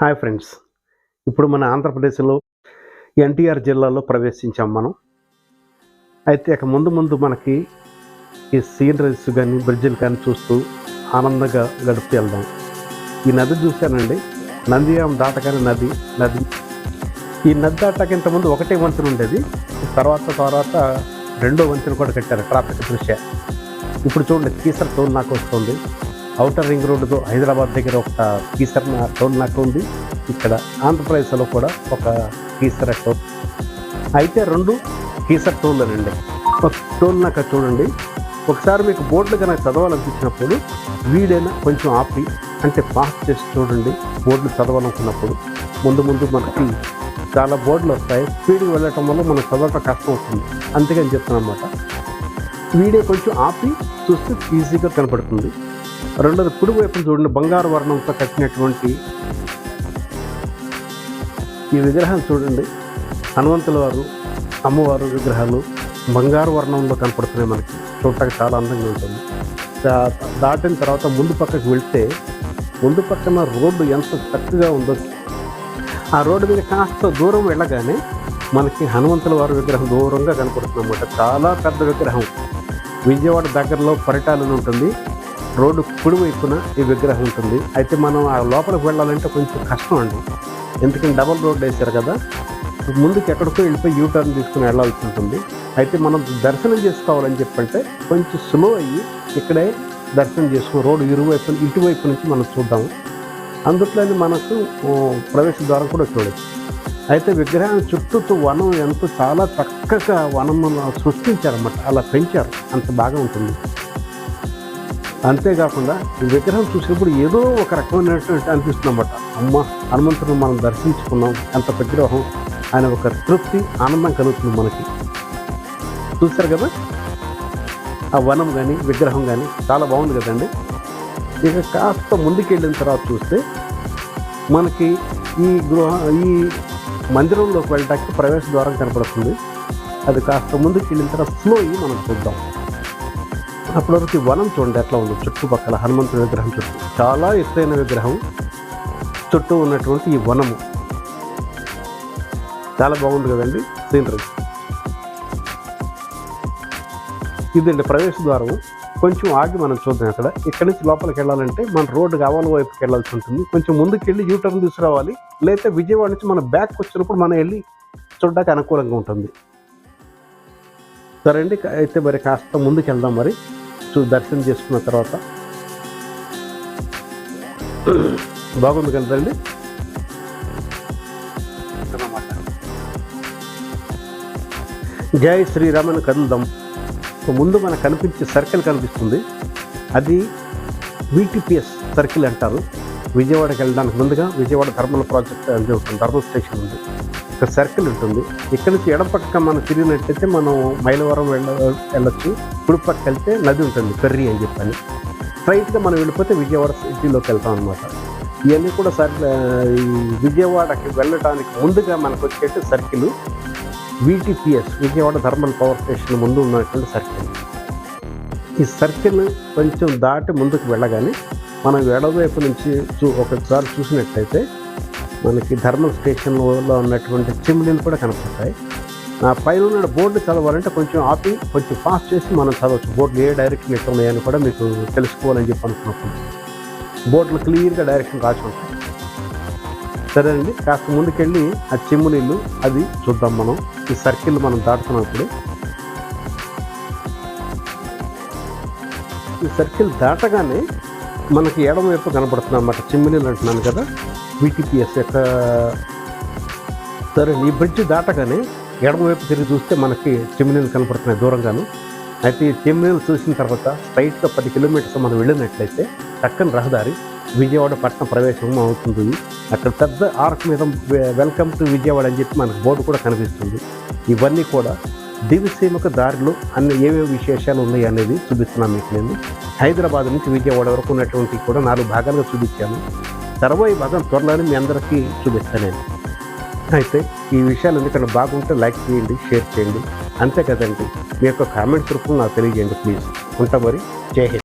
Hi friends. ఇప్పుడు మన ఆంధ్రప్రదేశ్లో ఎన్టీఆర్ జిల్లాలో ప్రవేశించాం మనం. అయితే ఇక ముందు ముందు మనకి ఈ సీనరీస్ కానీ బ్రిడ్జిలు కానీ చూస్తూ ఆనందంగా గడుపుతూ వెళ్దాం. ఈ నది చూశానండి నందియాం దాటగానే నది నది. ఈ నది దాటాక ఇంతకుముందు ఒకటే వంతెన ఉండేది. తర్వాత తర్వాత రెండో వంతెన కూడా కట్టారు ట్రాఫిక్ దృష్ట్యా. ఇప్పుడు చూడండి కీసర్ టోల్ నాకు వస్తుంది. అవుటర్ రింగ్ రోడ్డుతో హైదరాబాద్ దగ్గర ఒక కీసర్ టోల్ నాకు ఉంది. ఇక్కడ ఆంధ్రప్రదేశ్లో కూడా ఒక కీసర టోల్. అయితే రెండు కీసర్ టోల్ అండి ఒక టోల్ నాకు చూడండి. ఒకసారి మీకు బోర్డులు కనుక చదవాలనిపించినప్పుడు వీడైనా కొంచెం ఆపి అంటే పాస్ చేసి చూడండి బోర్డులు చదవాలనుకున్నప్పుడు. ముందు ముందు మనకి చాలా బోర్డులు వస్తాయి. స్పీడ్కి వెళ్ళటం వల్ల మనం చదవటం కష్టం అవుతుంది. అందుకని చెప్తాను అనమాట వీడియో కొంచెం ఆపి చూస్తే ఈజీగా కనపడుతుంది. రెండోది కుడి వైపున చూడండి బంగారు వర్ణంతో కట్టినటువంటి ఈ విగ్రహాలు చూడండి. హనుమంతుల వారు అమ్మవారు విగ్రహాలు బంగారు వర్ణంలో కనపడుతున్నాయి మనకి. చూడటానికి చాలా అందంగా ఉంటుంది. దా- దాటిన తర్వాత ముందు పక్కకు వెళ్తే ముందు పక్కన రోడ్డు ఎంత చక్కగా ఉందో. ఆ రోడ్డు మీద కాస్త దూరం వెళ్ళగానే మనకి హనుమంతుల వారి విగ్రహం దూరంగా కనపడుతుంది అన్నమాట చాలా పెద్ద విగ్రహం. విజయవాడ దగ్గరలో పరిటాలను ఉంటుంది. రోడ్డు కుడి వైపున ఈ విగ్రహం ఉంటుంది. అయితే మనం ఆ లోపలికి వెళ్ళాలంటే కొంచెం కష్టం అండి. ఎందుకంటే డబల్ రోడ్ వేశారు కదా. ముందుకు ఎక్కడికో వెళ్ళిపోయి యూ టర్న్ తీసుకుని వెళ్ళాల్సి ఉంటుంది. అయితే మనం దర్శనం చేసుకోవాలని చెప్పంటే కొంచెం స్లో అయ్యి ఇక్కడే దర్శనం చేసుకుని రోడ్డు ఇరువైపు ఇటువైపు నుంచి మనం చూద్దాము అందుట్లోనే మనకు ప్రవేశ ద్వారం కూడా చూడొచ్చు. అయితే విగ్రహాన్ని చుట్టూ వనం ఎంతో చాలా చక్కగా వనం సృష్టించారన్నమాట. అలా పెంచారు. అంత బాగా ఉంటుంది. అంతేకాకుండా విగ్రహం చూసినప్పుడు ఏదో ఒక రకమైనటువంటి అనిపిస్తుంది అన్నమాట అమ్మ హనుమంతుడు మనం దర్శించుకున్నాం ఎంత విగ్రహం ఆయన ఒక తృప్తి ఆనందం కలుగుతుంది మనకి. చూశారు కదా? ఆ వనం కానీ విగ్రహం కానీ చాలా బాగుంది కదండి. ఇక కాస్త ముందుకెళ్ళిన తర్వాత చూస్తే మనకి ఈ గృహ ఈ మందిరంలోకి వెళ్ళడానికి ప్రవేశ ద్వారం కనపడుతుంది. అది కాస్త ముందుకు వెళ్ళిన తర్వాత స్లో అయ్యి మనం చూద్దాం. అప్పటివరకు వనం చూడండి ఎట్లా ఉంది చుట్టుపక్కల హనుమంతుడి విగ్రహం చుట్టూ చాలా ఎత్తైన విగ్రహం. చుట్టూ ఉన్నటువంటి ఈ వనము. చాలా బాగుంది కదండి సీనరీ. ఇదండి ప్రవేశ ద్వారం కొంచెం ఆగి మనం చూద్దాం అక్కడ. ఇక్కడ నుంచి లోపలికి వెళ్ళాలంటే మన రోడ్డు కావాలి వైపుకి వెళ్ళాల్సి ఉంటుంది. కొంచెం ముందుకు వెళ్ళి యూటర్న్ తీసుకురావాలి. లేకపోతే విజయవాడ నుంచి మనం బ్యాక్ వచ్చినప్పుడు మనం వెళ్ళి చూడడానికి అనుకూలంగా ఉంటుంది. సరే అండి అయితే మరి కాస్త ముందుకు వెళ్దాం మరి. చూ దర్శనం చేసుకున్న తర్వాత బాగుంది కదండి జై శ్రీరామన్ కదులుదాం ముందు మనకు కనిపించే సర్కిల్ కనిపిస్తుంది. అది విటిపిఎస్ సర్కిల్ అంటారు. విజయవాడకి వెళ్ళడానికి ముందుగా విజయవాడ థర్మల్ ప్రాజెక్ట్ అని ఉంటుంది ధర్మల్ స్టేషన్ ఉంది. ఒక సర్కిల్ ఉంటుంది. ఇక్కడ నుంచి ఎడ పక్క మనం తిరిగినట్టయితే మనం మైలవరం వెళ్ళ వెళ్ళొచ్చు. కుడి పక్క వెళ్తే నది ఉంటుంది పెర్రి అని చెప్పని. స్ట్రైట్గా మనం వెళ్ళిపోతే విజయవాడ సిటీలోకి వెళ్తాం అనమాట ఇవన్నీ కూడా సర్ విజయవాడకి వెళ్ళడానికి ముందుగా మనకు వచ్చేటి circle VTPS Vijayawada thermal power station ముందు ఉన్నటువంటి సర్కిల్. ఈ సర్కిల్ కొంచెం దాటి ముందుకు వెళ్ళగానే మనం ఎడవైపు నుంచి చూ ఒకసారి చూసినట్లయితే మనకి థర్మల్ స్టేషన్లో ఉన్నటువంటి చిమ్లీలు కూడా కనపడతాయి. ఆ పైన ఉన్న బోర్డు చదవాలంటే కొంచెం ఆపి కొంచెం ఫాస్ట్ చేసి మనం చదవచ్చు. బోర్డులు ఏ డైరెక్షన్ ఎట్లా ఉన్నాయని కూడా మీకు తెలుసుకోవాలని చెప్పి అనుకున్నప్పుడు బోర్డులు క్లియర్గా డైరెక్షన్ రాసి ఉంటాయి. సరే అండి కాస్త ముందుకెళ్ళి ఆ చిమ్ము నీళ్ళు అది చూద్దాం మనం. ఈ సర్కిల్ మనం దాటుతున్నప్పుడు ఈ సర్కిల్ దాటగానే మనకి ఎడమ వైపు కనపడుతుంది అన్నమాట. చిమ్మినీళ్ళు అంటున్నాను కదా. బీటీపీఎస్ యొక్క సరే ఈ బ్రిడ్జ్ దాటగానే ఎడమవైపు తిరిగి చూస్తే మనకి చెమినీళ్ళు కనపడుతున్నాయి దూరంగాను. అయితే ఈ చెమినీళ్ళు చూసిన తర్వాత స్ట్రైట్గా పది కిలోమీటర్స్ మనం వెళ్ళినట్లయితే చక్కని రహదారి విజయవాడ పట్టణ ప్రవేశం అవుతుంది. అక్కడ పెద్ద ఆర్క్ మీద వెల్కమ్ టు విజయవాడ అని చెప్పి మనకు బోర్డు కూడా కనిపిస్తుంది. ఇవన్నీ కూడా దివిసీమకు దారిలో అన్ని ఏమేమి విశేషాలు ఉన్నాయి అనేది చూపిస్తున్నాను మీకు నేను. హైదరాబాద్ నుంచి విజయవాడ వరకు ఉన్నటువంటి కూడా నాలుగు భాగాలుగా చూపించాను. తర్వాయి భాగం త్వరలోనే మీ అందరికీ చూపిస్తాను నేను అయితే ఈ విషయాలు ఎందుకంటే బాగుంటే లైక్ చేయండి షేర్ చేయండి. అంతే కదండి. మీ యొక్క కామెంట్స్ రూపంలో నాకు తెలియజేయండి ప్లీజ్. ఉంటా మరి. జై హింద్.